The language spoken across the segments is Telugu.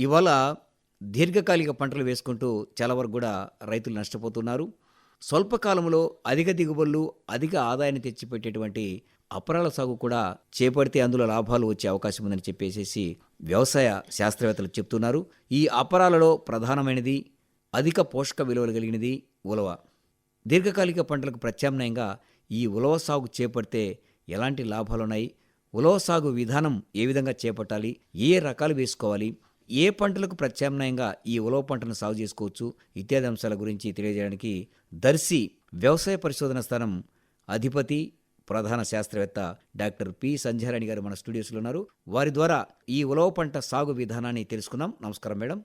ఇవాళ దీర్ఘకాలిక పంటలు వేసుకుంటూ చాలా వరకు కూడా రైతులు నష్టపోతున్నారు. స్వల్పకాలంలో అధిక దిగుబడులు అధిక ఆదాయాన్ని తెచ్చిపెట్టేటువంటి అపరాల సాగు కూడా చేపడితే అందులో లాభాలు వచ్చే అవకాశం ఉందని చెప్పేసి వ్యవసాయ శాస్త్రవేత్తలు చెప్తున్నారు. ఈ అపరాలలో ప్రధానమైనది అధిక పోషక విలువలు కలిగినది ఉలవ. దీర్ఘకాలిక పంటలకు ప్రత్యామ్నాయంగా ఈ ఉలవ సాగు చేపడితే ఎలాంటి లాభాలున్నాయి? ఉలవ సాగు విధానం ఏ విధంగా చేపట్టాలి? ఏ రకాలు వేసుకోవాలి? ఏ పంటలకు ప్రత్యామ్నాయంగా ఈ ఉలవ పంటను సాగు చేసుకోవచ్చు? ఇత్యాది అంశాల గురించి తెలియజేయడానికి దర్శి వ్యవసాయ పరిశోధన స్థానం అధిపతి ప్రధాన శాస్త్రవేత్త డాక్టర్ పి సంధ్యారాణి గారు మన స్టూడియోస్లో ఉన్నారు. వారి ద్వారా ఈ ఉలవ పంట సాగు విధానాన్ని తెలుసుకుందాం. నమస్కారం మేడం.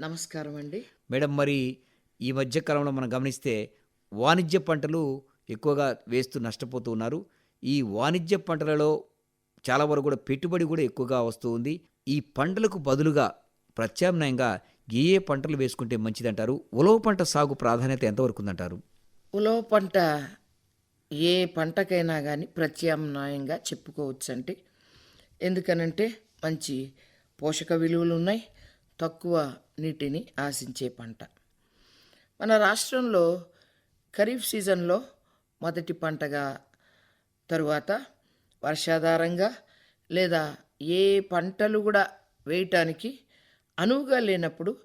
నమస్కారం అండి. మేడం మరి ఈ మధ్య కాలంలో మనం గమనిస్తే వాణిజ్య పంటలు ఎక్కువగా వేస్తూ నష్టపోతూ ఉన్నారు. ఈ వాణిజ్య పంటలలో చాలా వరకు కూడా పెట్టుబడి కూడా ఎక్కువగా వస్తూ ఉంది. ఈ పంటలకు బదులుగా ప్రత్యామ్నాయంగా ఏ ఏ పంటలు వేసుకుంటే మంచిదంటారు? ఉలవ పంట సాగు ప్రాధాన్యత ఎంతవరకు ఉందంటారు ఉలవ పంట ఏ పంటకైనా కానీ ప్రత్యామ్నాయంగా చెప్పుకోవచ్చు అంటే ఎందుకనంటే మంచి పోషక విలువలు ఉన్నాయి తక్కువ నీటిని ఆశించే పంట. మన రాష్ట్రంలో ఖరీఫ్ సీజన్లో మొదటి పంటగా తరువాత వర్షాధారంగా లేదా ఏ పంటలు కూడా వేయటానికి అనువుగా లేనప్పుడు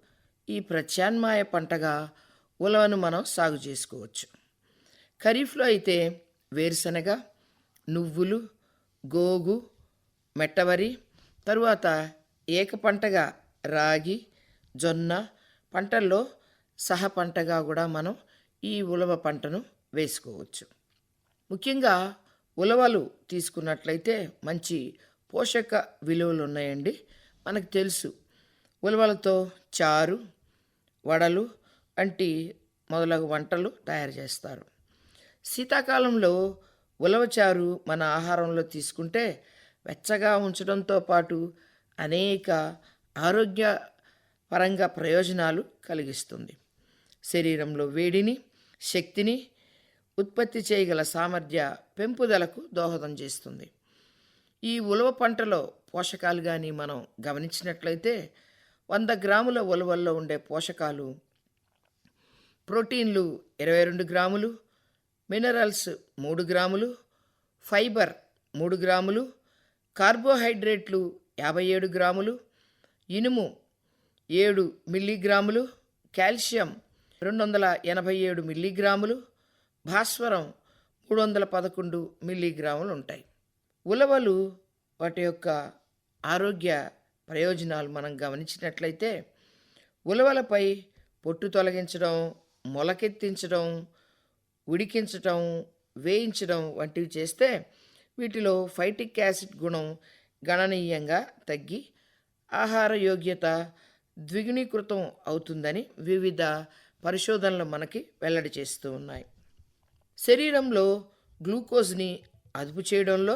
ఈ ప్రత్యామ్నాయ పంటగా ఉలవను మనం సాగు చేసుకోవచ్చు. ఖరీఫ్లో అయితే వేరుశనగ నువ్వులు గోగు మెట్టవరి తరువాత ఏక పంటగా రాగి జొన్న పంటల్లో సహ పంటగా కూడా మనం ఈ ఉలవ పంటను వేసుకోవచ్చు. ముఖ్యంగా ఉలవలు తీసుకున్నట్లయితే మంచి పోషక విలువలు ఉన్నాయండి. మనకు తెలుసు. ఉలవలతో చారు వడలు వంటి మొదలగు వంటలు తయారు చేస్తారు. శీతాకాలంలో ఉలవచారు మన ఆహారంలో తీసుకుంటే వెచ్చగా ఉంచడంతో పాటు అనేక ఆరోగ్య పరంగా ప్రయోజనాలు కలిగిస్తుంది. శరీరంలో వేడిని శక్తిని ఉత్పత్తి చేయగల సామర్థ్య పెంపుదలకు దోహదం చేస్తుంది. ఈ ఉలవ పంటలో పోషకాలు కానీ మనం గమనించినట్లయితే వంద గ్రాముల ఉలవల్లో ఉండే పోషకాలు ప్రోటీన్లు ఇరవై రెండు గ్రాములు మినరల్స్ మూడు గ్రాములు ఫైబర్ మూడు గ్రాములు కార్బోహైడ్రేట్లు యాభై ఏడు గ్రాములు ఇనుము ఏడు మిల్లీగ్రాములు కాల్షియం రెండు వందల ఎనభై ఏడు మిల్లీగ్రాములు భాస్వరం మూడు వందల పదకొండు మిల్లీగ్రాములు ఉంటాయి. ఉలవలు వాటి యొక్క ఆరోగ్య ప్రయోజనాలు మనం గమనించినట్లయితే ఉలవలపై పొట్టు తొలగించడం మొలకెత్తించడం ఉడికించడం వేయించడం వంటివి చేస్తే వీటిలో ఫైటిక్ యాసిడ్ గుణం గణనీయంగా తగ్గి ఆహార యోగ్యత ద్విగుణీకృతం అవుతుందని వివిధ పరిశోధనలు మనకి వెల్లడి చేస్తూ ఉన్నాయి. శరీరంలో గ్లూకోజ్ని అదుపు చేయడంలో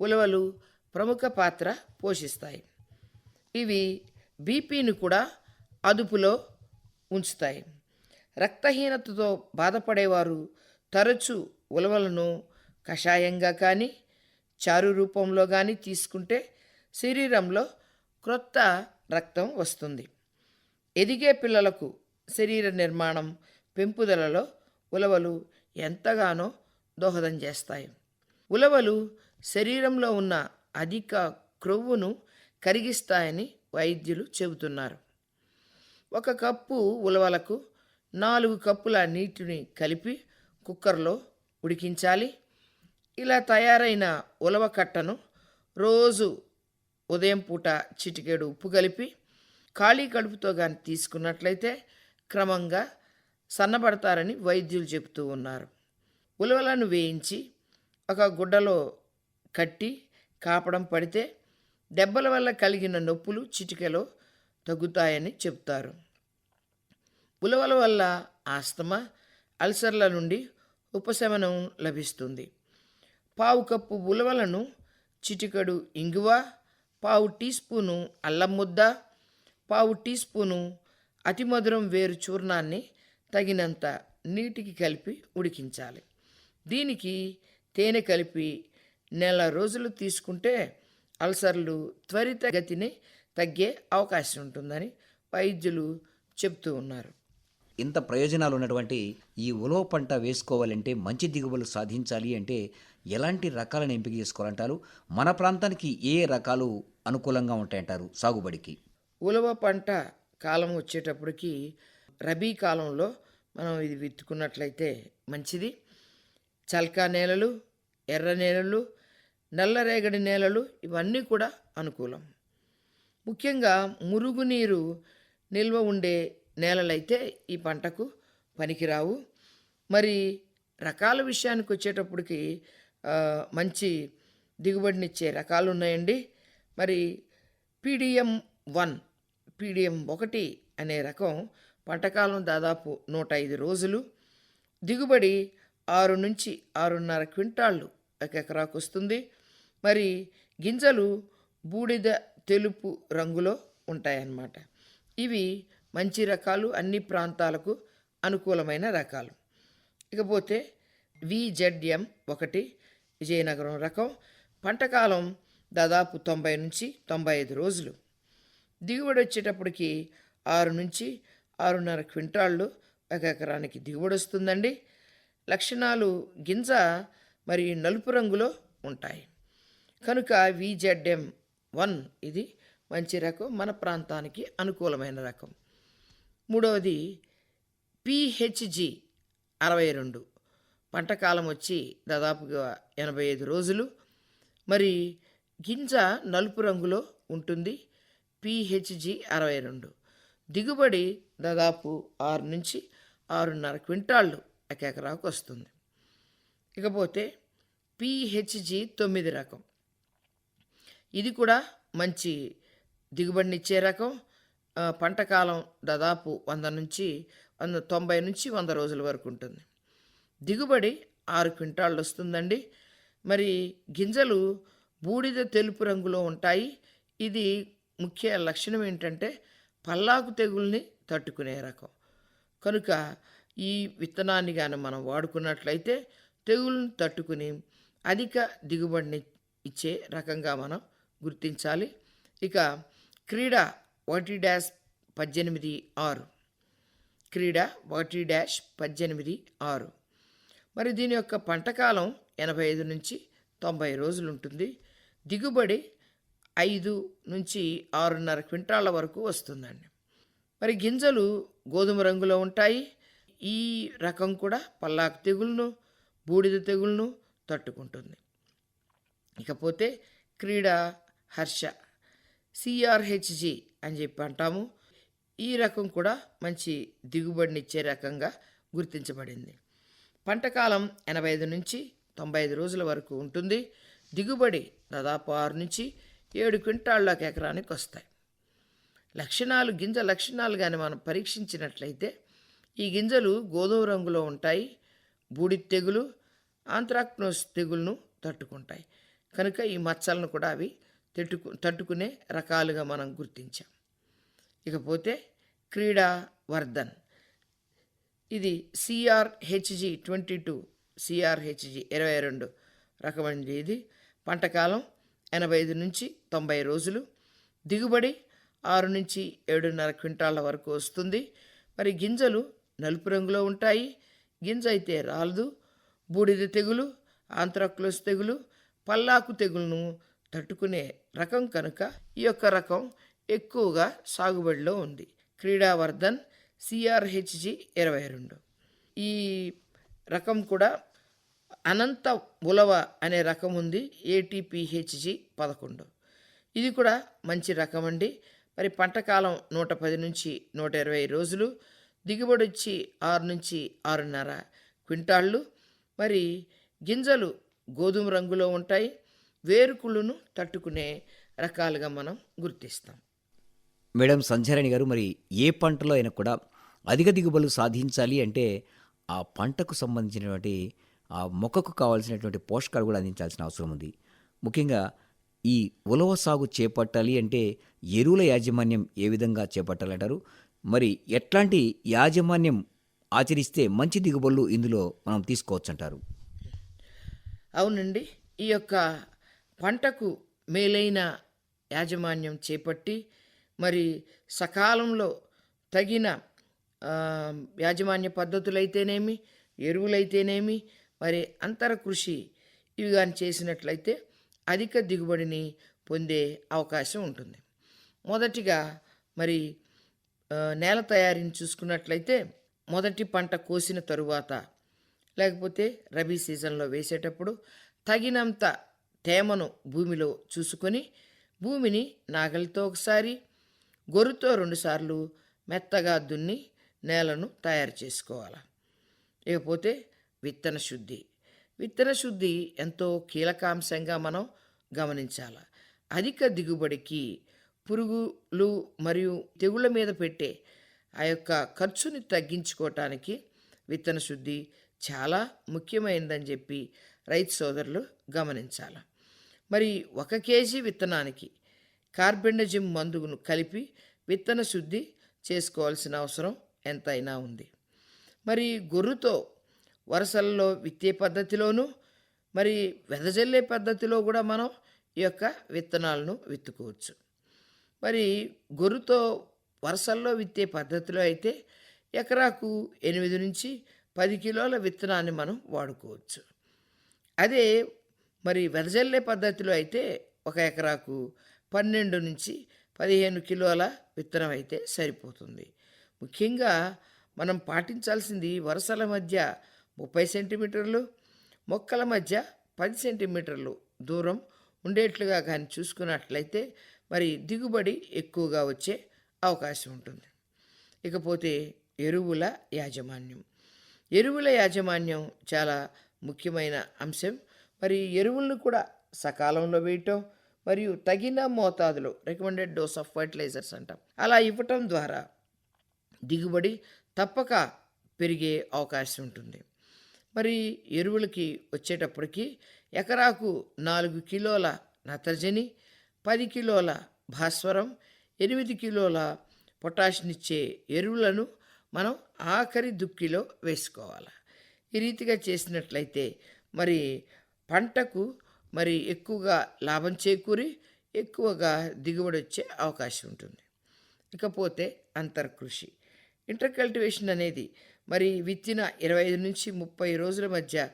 ఉలవలు ప్రముఖ పాత్ర పోషిస్తాయి. ఇవి బీపీని కూడా అదుపులో ఉంచుతాయి. రక్తహీనతతో బాధపడేవారు తరచు ఉలవలను కషాయంగా కానీ చారు రూపంలో కానీ తీసుకుంటే శరీరంలో క్రొత్త రక్తం వస్తుంది. ఎదిగే పిల్లలకు శరీర నిర్మాణం పెంపుదలలో ఉలవలు ఎంతగానో దోహదం చేస్తాయి. ఉలవలు శరీరంలో ఉన్న అధిక క్రొవ్వును కరిగిస్తాయని వైద్యులు చెబుతున్నారు. ఒక కప్పు ఉలవలకు నాలుగు కప్పుల నీటిని కలిపి కుక్కర్లో ఉడికించాలి. ఇలా తయారైన ఉలవ కట్టను రోజు ఉదయం పూట చిటికెడు ఉప్పు కలిపి ఖాళీ కడుపుతో కానీ తీసుకున్నట్లయితే క్రమంగా సన్నబడతారని వైద్యులు చెబుతూ ఉన్నారు. ఉలవలను వేయించి ఒక గుడ్డలో కట్టి కాపడం పడితే దెబ్బల వల్ల కలిగిన నొప్పులు చిటికలో తగ్గుతాయని చెప్తారు ఉలవల వల్ల ఆస్తమా అల్సర్ల నుండి ఉపశమనం లభిస్తుంది. పావు కప్పు ఉలవలను చిటికడు ఇంగువ పావు టీ స్పూను అల్లం ముద్ద పావు టీ స్పూను అతిమధురం వేరు చూర్ణాన్ని తగినంత నీటికి కలిపి ఉడికించాలి. దీనికి తేనె కలిపి నెల రోజులు తీసుకుంటే అల్సర్లు త్వరిత గతిని తగ్గే అవకాశం ఉంటుందని వైద్యులు చెప్తూ ఉన్నారు. ఇంత ప్రయోజనాలు ఉన్నటువంటి ఈ ఉలవ పంట వేసుకోవాలంటే మంచి దిగుబడులు సాధించాలి అంటే ఎలాంటి రకాలను ఎంపిక చేసుకోవాలంటారు? మన ప్రాంతానికి ఏ రకాలు అనుకూలంగా ఉంటాయంటారు సాగుబడికి? ఉలవ పంట కాలం వచ్చేటప్పటికి రబీ కాలంలో మనం ఇది విత్తుకున్నట్లయితే మంచిది. చల్కా నేలలు ఎర్ర నేలలు నల్లరేగడి నేలలు ఇవన్నీ కూడా అనుకూలం. ముఖ్యంగా మురుగునీరు నిల్వ ఉండే నేలలైతే ఈ పంటకు పనికిరావు. మరి రకాల విషయానికి వచ్చేటప్పటికి మంచి దిగుబడినిచ్చే రకాలు ఉన్నాయండి. మరి పీడిఎం వన్ పీడిఎం ఒకటి అనే రకం పంటకాలం దాదాపు నూట ఐదు రోజులు. దిగుబడి ఆరు నుంచి ఆరున్నర క్వింటాళ్ళు ఒక ఎకరాకు వస్తుంది. మరి గింజలు బూడిద తెలుపు రంగులో ఉంటాయన్నమాట. ఇవి మంచి రకాలు అన్ని ప్రాంతాలకు అనుకూలమైన రకాలు. ఇకపోతే విజెడ్ఎం ఒకటి విజయనగరం రకం పంటకాలం దాదాపు తొంభై నుంచి తొంభై ఐదు రోజులు. దిగుబడి వచ్చేటప్పటికి ఆరు నుంచి ఆరున్నర క్వింటాళ్ళు ఒక ఎకరానికి దిగుబడి వస్తుందండి. లక్షణాలు గింజ మరి నలుపు రంగులో ఉంటాయి. కనుక విజెడ్ఎం వన్ ఇది మంచి రకం మన ప్రాంతానికి అనుకూలమైన రకం. మూడవది పిహెచ్జి అరవై రెండు. పంటకాలం వచ్చి దాదాపుగా ఎనభై ఐదు రోజులు. మరి గింజ నలుపు రంగులో ఉంటుంది పిహెచ్జి అరవై రెండు. దిగుబడి దాదాపు ఆరు నుంచి ఆరున్నర క్వింటాళ్ళు ఒక ఎకరాకు వస్తుంది. ఇకపోతే పిహెచ్జి తొమ్మిది రకం. ఇది కూడా మంచి దిగుబడినిచ్చే రకం. పంట కాలం దాదాపు వంద నుంచి వంద తొంభై నుంచి వంద రోజుల వరకు ఉంటుంది. దిగుబడి ఆరు క్వింటాళ్ళు వస్తుందండి. మరి గింజలు బూడిద తెలుపు రంగులో ఉంటాయి. ఇది ముఖ్య లక్షణం ఏంటంటే పల్లాకు తెగుల్ని తట్టుకునే రకం. కనుక ఈ విత్తనాన్ని కానీ మనం వాడుకున్నట్లయితే తెగుళ్ళను తట్టుకుని అధిక దిగుబడిని ఇచ్చే రకంగా మనం గుర్తించాలి. ఇక క్రీడ ఒకటి డాష్ పద్దెనిమిది ఆరు. క్రీడ ఒకటి డాష్ పద్దెనిమిది ఆరు. మరి దీని యొక్క పంటకాలం ఎనభై ఐదు నుంచి తొంభై రోజులు ఉంటుంది. దిగుబడి ఐదు నుంచి ఆరున్నర క్వింటాళ్ళ వరకు వస్తుందండి. మరి గింజలు గోధుమ రంగులో ఉంటాయి. ఈ రకం కూడా పల్లాకు తెగులను బూడిద తెగులను తట్టుకుంటుంది. ఇకపోతే క్రీడ హర్ష. సిఆర్హెచ్జి అని చెప్పి అంటాము. ఈ రకం కూడా మంచి దిగుబడినిచ్చే రకంగా గుర్తించబడింది. పంటకాలం ఎనభై ఐదు నుంచి తొంభై ఐదు రోజుల వరకు ఉంటుంది. దిగుబడి దాదాపు ఆరు నుంచి ఏడు క్వింటాళ్ళకి ఎకరానికి వస్తాయి. లక్షణాలు గింజ లక్షణాలు కానీ మనం పరీక్షించినట్లయితే ఈ గింజలు గోధుమ రంగులో ఉంటాయి బూడి తెగులు ఆంథ్రాక్నోస్ తెగులను తట్టుకుంటాయి. కనుక ఈ మచ్చలను కూడా అవి తట్టుకు తట్టుకునే రకాలుగా మనం గుర్తించాం. ఇకపోతే క్రీడా వర్ధన్. ఇది సిఆర్హెచ్జి ట్వంటీ టూ సిఆర్హెచ్జి ఇరవై రెండు రకమైనది ఇది. పంటకాలం ఎనభై ఐదు నుంచి తొంభై రోజులు. దిగుబడి ఆరు నుంచి ఏడున్నర క్వింటాళ్ళ వరకు వస్తుంది. మరి గింజలు నలుపు రంగులో ఉంటాయి. గింజ అయితే రాలదు. బూడిద తెగులు ఆంత్రాక్లోస్ తెగులు పల్లాకు తెగులను తట్టుకునే రకం కనుక ఈ యొక్క రకం ఎక్కువగా సాగుబడిలో ఉంది. క్రీడావర్ధన్ సిఆర్హెచ్జి ఇరవై రెండు. ఈ రకం కూడా అనంత ఉలవ అనే రకం ఉంది ఏటీపీహెచ్జి పదకొండు. ఇది కూడా మంచి రకం అండి. మరి పంటకాలం నూట పది నుంచి నూట ఇరవై రోజులు దిగుబడి వచ్చి ఆరు నుంచి ఆరున్నర క్వింటాళ్ళు. మరి గింజలు గోధుమ రంగులో ఉంటాయి వేరుకుళ్ళును తట్టుకునే రకాలుగా మనం గుర్తిస్తాం. మేడం సంధ్యారాణి గారు మరి ఏ పంటలో అయినా కూడా అధిక దిగుబడులు సాధించాలి అంటే ఆ పంటకు సంబంధించినటువంటి ఆ మొక్కకు కావాల్సినటువంటి పోషకాలు కూడా అందించాల్సిన అవసరం ఉంది. ముఖ్యంగా ఈ ఉలవ సాగు చేపట్టాలి అంటే ఎరువుల యాజమాన్యం ఏ విధంగా చేపట్టాలంటారు? మరి ఎట్లాంటి యాజమాన్యం ఆచరిస్తే మంచి దిగుబడులు ఇందులో మనం తీసుకోవచ్చు అంటారు అవునండి. ఈ యొక్క పంటకు మేలైన యాజమాన్యం చేపట్టి మరి సకాలంలో తగిన యాజమాన్య పద్ధతులైతేనేమి ఎరువులైతేనేమి మరి అంతర కృషి ఇవి కానీ చేసినట్లయితే అధిక దిగుబడిని పొందే అవకాశం ఉంటుంది. మొదటిగా మరి నేల తయారీని చూసుకున్నట్లయితే మొదటి పంట కోసిన తరువాత లేకపోతే రబీ సీజన్లో వేసేటప్పుడు తగినంత తేమను భూమిలో చూసుకొని భూమిని నాగలితో ఒకసారి గొర్రుతో రెండుసార్లు మెత్తగా దున్ని నేలను తయారు చేసుకోవాలి. ఇకపోతే విత్తన శుద్ధి. విత్తన శుద్ధి ఎంతో కీలకాంశంగా మనం గమనించాలి. అధిక దిగుబడికి పురుగులు మరియు తెగుళ్ళ మీద పెట్టే ఆ యొక్క ఖర్చుని తగ్గించుకోవటానికి విత్తన శుద్ధి చాలా ముఖ్యమైనదని చెప్పి రైతు సోదరులు గమనించాలి. మరి ఒక కేజీ విత్తనానికి కార్బెండజిమ్ మందును కలిపి విత్తన శుద్ధి చేసుకోవాల్సిన అవసరం ఎంతైనా ఉంది. మరి గొర్రుతో వరుసల్లో విత్తే పద్ధతిలోనూ మరి వెదజల్లే పద్ధతిలో కూడా మనం ఈ యొక్క విత్తనాలను విత్తుకోవచ్చు. మరి గొర్రుతో వరుసల్లో విత్తే పద్ధతిలో అయితే ఎకరాకు ఎనిమిది నుంచి పది కిలోల విత్తనాన్ని మనం వాడుకోవచ్చు. అదే మరి వెదజల్లే పద్ధతిలో అయితే ఒక ఎకరాకు పన్నెండు నుంచి పదిహేను కిలోల విత్తనం అయితే సరిపోతుంది. ముఖ్యంగా మనం పాటించాల్సింది వరుసల మధ్య ముప్పై సెంటీమీటర్లు మొక్కల మధ్య పది సెంటీమీటర్లు దూరం ఉండేట్లుగా కానీ చూసుకున్నట్లయితే మరి దిగుబడి ఎక్కువగా వచ్చే అవకాశం ఉంటుంది. ఇకపోతే ఎరువుల యాజమాన్యం. ఎరువుల యాజమాన్యం చాలా ముఖ్యమైన అంశం. మరి ఎరువులను కూడా సకాలంలో వేయటం మరియు తగిన మోతాదులో రికమెండెడ్ డోస్ ఆఫ్ ఫర్టిలైజర్స్ అంటాం. అలా ఇవ్వటం ద్వారా దిగుబడి తప్పక పెరిగే అవకాశం ఉంటుంది. మరి ఎరువులకి వచ్చేటప్పటికి ఎకరాకు నాలుగు కిలోల నత్రజని పది కిలోల భాస్వరం ఎనిమిది కిలోల పొటాషినిచ్చే ఎరువులను మనం ఆఖరి దుక్కిలో వేసుకోవాలి? ఈ రీతిగా చేసినట్లయితే మరి పంటకు మరి ఎక్కువగా లాభం చేకూరి ఎక్కువగా దిగుబడి వచ్చే అవకాశం ఉంటుంది. ఇకపోతే అంతర్కృషి. ఇంటర్ కల్టివేషన్ అనేది మరి విత్తిన ఇరవై ఐదు నుంచి ముప్పై రోజుల మధ్య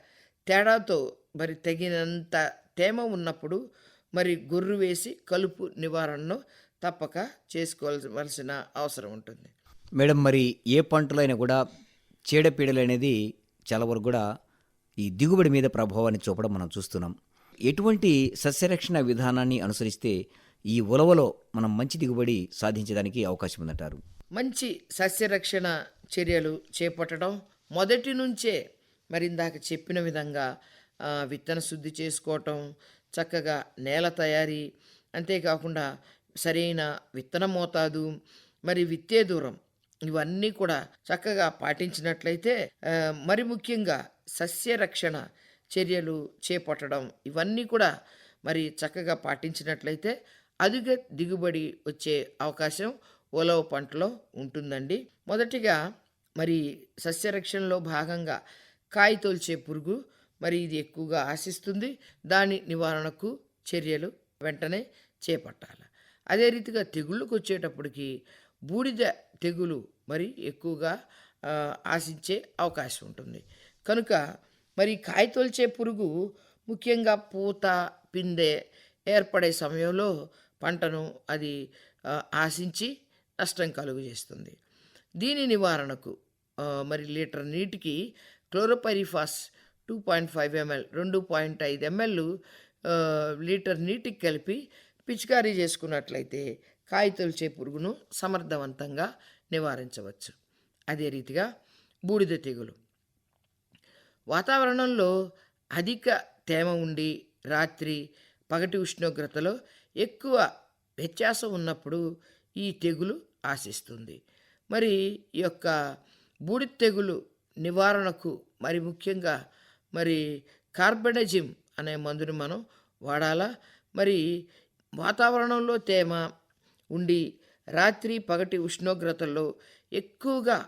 తేడాతో మరి తగినంత తేమ ఉన్నప్పుడు మరి గొర్రు వేసి కలుపు నివారణను తప్పక చేసుకోవాల్సిన అవసరం ఉంటుంది. మేడం మరి ఏ పంటలో అయినా కూడా చీడపీడలు అనేది చాలా వరకు కూడా ఈ దిగుబడి మీద ప్రభావాన్ని చూపడం మనం చూస్తున్నాం. ఎటువంటి సస్యరక్షణ విధానాన్ని అనుసరిస్తే ఈ ఉలవలో మనం మంచి దిగుబడి సాధించడానికి అవకాశం ఉందంటారు? మంచి సస్యరక్షణ చర్యలు చేపట్టడం మొదటి నుంచే మరి ఇందాక చెప్పిన విధంగా విత్తన శుద్ధి చేసుకోవటం చక్కగా నేల తయారీ అంతేకాకుండా సరైన విత్తన మోతాదు మరి విత్తే దూరం ఇవన్నీ కూడా చక్కగా పాటించినట్లయితే మరి ముఖ్యంగా సస్యరక్షణ చర్యలు చేపట్టడం ఇవన్నీ కూడా మరి చక్కగా పాటించినట్లయితే అధిక దిగుబడి వచ్చే అవకాశం ఉలవ పంటలో ఉంటుందండి. మొదటిగా మరి సస్యరక్షణలో భాగంగా కాయ తోల్చే పురుగు మరి ఇది ఎక్కువగా ఆశిస్తుంది. దాని నివారణకు చర్యలు వెంటనే చేపట్టాలి. అదే రీతిగా తెగుళ్ళకు వచ్చేటప్పటికి బూడిద తెగులు మరి ఎక్కువగా ఆశించే అవకాశం ఉంటుంది. కనుక మరి కాయ పురుగు ముఖ్యంగా పూత పిందె ఏర్పడే సమయంలో పంటను అది ఆశించి నష్టం కలుగు చేస్తుంది. దీని నివారణకు మరి లీటర్ నీటికి chlorpyrifos two point five ml రెండు పాయింట్ ఐదు ఎంఎల్ లీటర్ నీటికి కలిపి పిచికారీ చేసుకున్నట్లయితే కాయతొలిచే పురుగును సమర్థవంతంగా నివారించవచ్చు. అదే రీతిగా బూడిద తెగులు. వాతావరణంలో అధిక తేమ ఉండి రాత్రి పగటి ఉష్ణోగ్రతలో ఎక్కువ వ్యత్యాసం ఉన్నప్పుడు ఈ తెగులు ఆశిస్తుంది. మరి ఈ యొక్క బూడిద తెగులు నివారణకు మరి ముఖ్యంగా మరి కార్బెడజిమ్ అనే మందుని మనం వాడాలా? మరి వాతావరణంలో తేమ ఉండి రాత్రి పగటి ఉష్ణోగ్రతల్లో ఎక్కువగా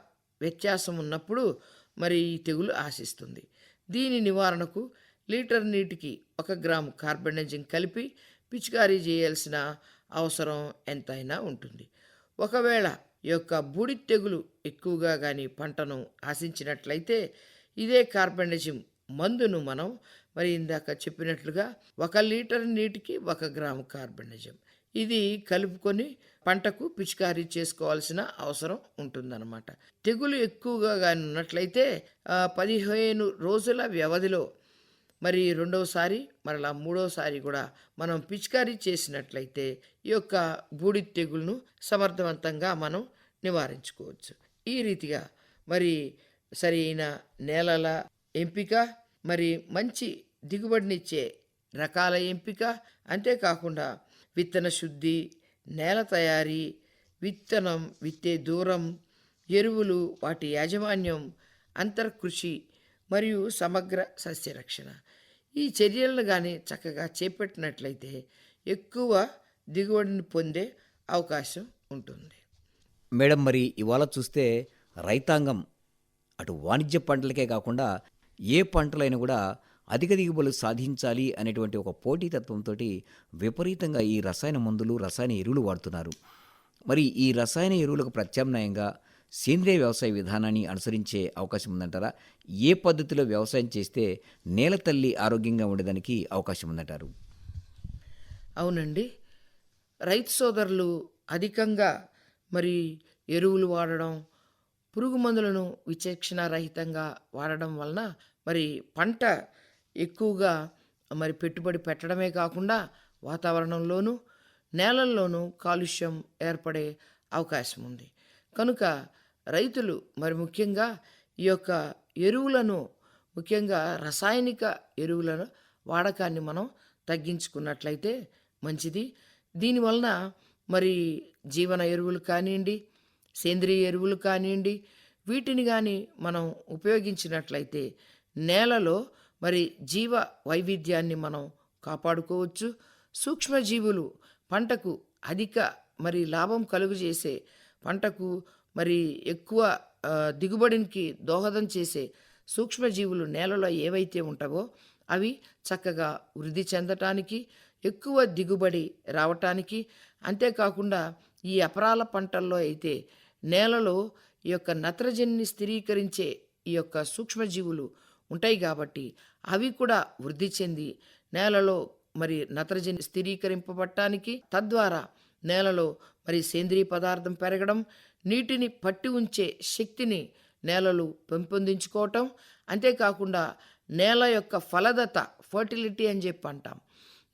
వ్యత్యాసం ఉన్నప్పుడు మరి ఈ తెగులు ఆశిస్తుంది. దీని నివారణకు లీటర్ నీటికి ఒక గ్రాము కార్బనైజింగ్ కలిపి పిచికారీ చేయాల్సిన అవసరం ఎంతైనా ఉంటుంది. ఒకవేళ ఈ యొక్క బూడి తెగులు ఎక్కువగా కానీ పంటను ఆశించినట్లయితే ఇదే కార్బెండజిం మందును మనం మరి ఇందాక చెప్పినట్లుగా ఒక లీటర్ నీటికి ఒక గ్రాము కార్బెండజిం ఇది కలుపుకొని పంటకు పిచికారీ చేసుకోవాల్సిన అవసరం ఉంటుందన్నమాట. తెగులు ఎక్కువగా కానీ ఉన్నట్లయితే పదిహేను రోజుల వ్యవధిలో మరి రెండవసారి మరలా మూడవసారి కూడా మనం పిచికారీ చేసినట్లయితే ఈ యొక్క బూడి తెగులను సమర్థవంతంగా మనం నివారించుకోవచ్చు. ఈ రీతిగా మరి సరైన నేలల ఎంపిక మరి మంచి దిగుబడినిచ్చే రకాల ఎంపిక అంతేకాకుండా విత్తన శుద్ధి నేల తయారీ విత్తనం విత్తే దూరం ఎరువులు వాటి యాజమాన్యం అంతర్కృషి మరియు సమగ్ర సస్యరక్షణ. ఈ చర్యలను కానీ చక్కగా చేపట్టినట్లయితే ఎక్కువ దిగుబడిని పొందే అవకాశం ఉంటుంది. మేడం మరి ఇవాళ చూస్తే రైతాంగం అటు వాణిజ్య పంటలకే కాకుండా ఏ పంటలైనా కూడా అధిక దిగుబడులు సాధించాలి అనేటువంటి ఒక పోటీతత్వంతో విపరీతంగా ఈ రసాయన మందులు రసాయన ఎరువులు వాడుతున్నారు. మరి ఈ రసాయన ఎరువులకు ప్రత్యామ్నాయంగా సేంద్రియ వ్యవసాయ విధానాన్ని అనుసరించే అవకాశం ఉందంటారా? ఏ పద్ధతిలో వ్యవసాయం చేస్తే నేల తల్లి ఆరోగ్యంగా ఉండేదానికి అవకాశం ఉందంటారు? అవునండి. రైతు సోదరులు అధికంగా మరి ఎరువులు వాడడం పురుగు మందులను విచక్షణ రహితంగా వాడడం వలన మరి పంట ఎక్కువగా మరి పెట్టుబడి పెట్టడమే కాకుండా వాతావరణంలోనూ నేలల్లోనూ కాలుష్యం ఏర్పడే అవకాశం ఉంది. కనుక రైతులు మరి ముఖ్యంగా ఈ యొక్క ఎరువులను ముఖ్యంగా రసాయనిక ఎరువులను వాడకాన్ని మనం తగ్గించుకున్నట్లయితే మంచిది. దీనివలన మరి జీవన ఎరువులు కానివ్వండి సేంద్రియ ఎరువులు కానివ్వండి వీటిని కానీ మనం ఉపయోగించినట్లయితే నేలలో మరి జీవ వైవిధ్యాన్ని మనం కాపాడుకోవచ్చు. సూక్ష్మజీవులు పంటకు అధిక మరి లాభం కలుగజేసే పంటకు మరి ఎక్కువ దిగుబడికి దోహదం చేసే సూక్ష్మజీవులు నేలలో ఏవైతే ఉంటావో అవి చక్కగా వృద్ధి చెందటానికి ఎక్కువ దిగుబడి రావటానికి అంతేకాకుండా ఈ అపరాల పంటల్లో అయితే నేలలో ఈ యొక్క నత్రజనిని స్థిరీకరించే ఈ యొక్క సూక్ష్మజీవులు ఉంటాయి కాబట్టి అవి కూడా వృద్ధి చెంది నేలలో మరి నత్రజని స్థిరీకరింపబట్టానికి తద్వారా నేలలో మరి సేంద్రియ పదార్థం పెరగడం నీటిని పట్టి ఉంచే శక్తిని నేలలు పెంపొందించుకోవటం అంతేకాకుండా నేల యొక్క ఫలదత ఫర్టిలిటీ అని చెప్పి అంటాం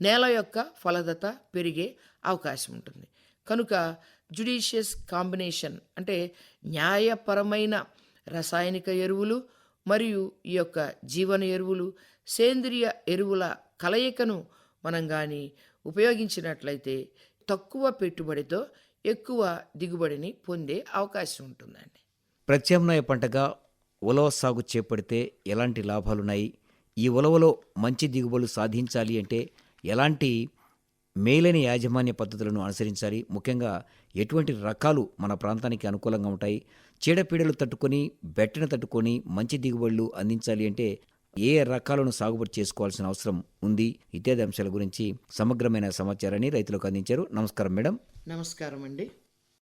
నేల యొక్క ఫలదత పెరిగే అవకాశం ఉంటుంది. కనుక జుడిషియస్ కాంబినేషన్ అంటే న్యాయపరమైన రసాయనిక ఎరువులు మరియు ఈ యొక్క జీవన ఎరువులు సేంద్రియ ఎరువుల కలయికను మనం కానీ ఉపయోగించినట్లయితే తక్కువ పెట్టుబడితో ఎక్కువ దిగుబడిని పొందే అవకాశం ఉంటుందండి. ప్రత్యామ్నాయ పంటగా ఉలవ సాగు చేపడితే ఎలాంటి లాభాలున్నాయి? ఈ ఉలవలో మంచి దిగుబడులు సాధించాలి అంటే ఎలాంటి మేలైన యాజమాన్య పద్ధతులను అనుసరించాలి? ముఖ్యంగా ఎటువంటి రకాలు మన ప్రాంతానికి అనుకూలంగా ఉంటాయి? చీడపీడలు తట్టుకొని బెట్టను తట్టుకొని మంచి దిగుబడులు అందించాలి అంటే ఏ రకాలను సాగుబడి చేసుకోవాల్సిన అవసరం ఉంది? ఇత్యాది అంశాల గురించి సమగ్రమైన సమాచారాన్ని రైతులకు అందించారు. నమస్కారం మేడం. నమస్కారం అండి